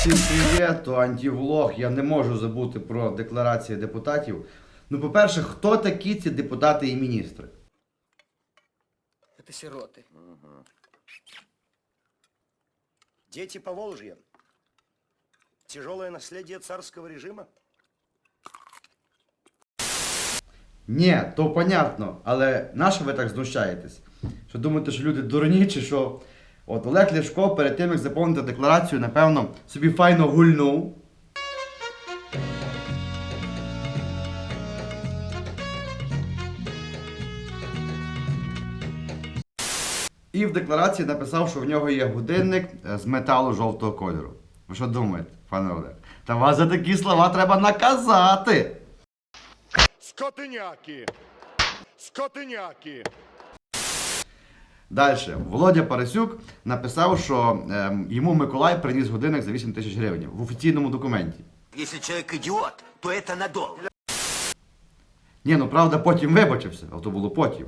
Всім привіт, то антивлог. Я не можу забути про декларації депутатів. Ну, по-перше, хто такі ці депутати і міністри? Это сироты. Дети Поволжья. Тяжелое наследие царского режима. Ні, то понятно, але на що ви так знущаєтесь? Що думаєте, що люди дурні чи що? От Олег Ляшко перед тим, як заповнити декларацію, напевно, собі файно гульнув. І в декларації написав, що в нього є годинник е, з металу жовтого кольору. Ви що думаєте, пане Олег? Та вас за такі слова треба наказати. Скотиняки! Скотиняки! Далі, Володя Парасюк написав, що ем, йому Миколай приніс годинник за 8 тисяч гривень в офіційному документі. Если человек идиот, то это надолго. Ні, ну правда, потім вибачився, але то було потім.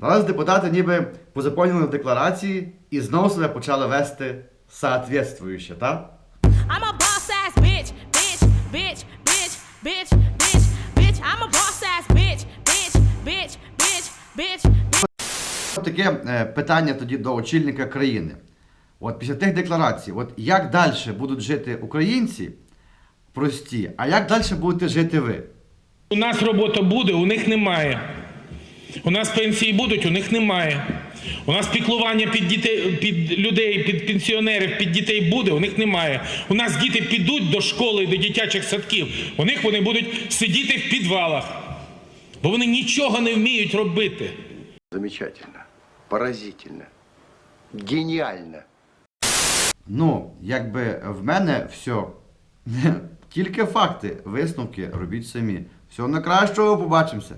Зараз депутати ніби позаповнили декларації і знову себе почали вести соответствующе, так? I'm a boss ass bitch, bitch, bitch, bitch, bitch, bitch, bitch. I'm a boss ass bitch, bitch, bitch, bitch, bitch, таке е, питання тоді до очільника країни. От після тих декларацій, от як далі будуть жити українці прості, а як далі будете жити ви? У нас робота буде, у них немає. У нас пенсії будуть, у них немає. У нас піклування під дітей, під людей, під пенсіонерів, під дітей буде, у них немає. У нас діти підуть до школи, до дитячих садків. У них вони будуть сидіти в підвалах, бо вони нічого не вміють робити. Замечательно, поразительно, геніально. Ну, якби в мене все. Тільки факти, висновки робіть самі. Всього на кращого, побачимося.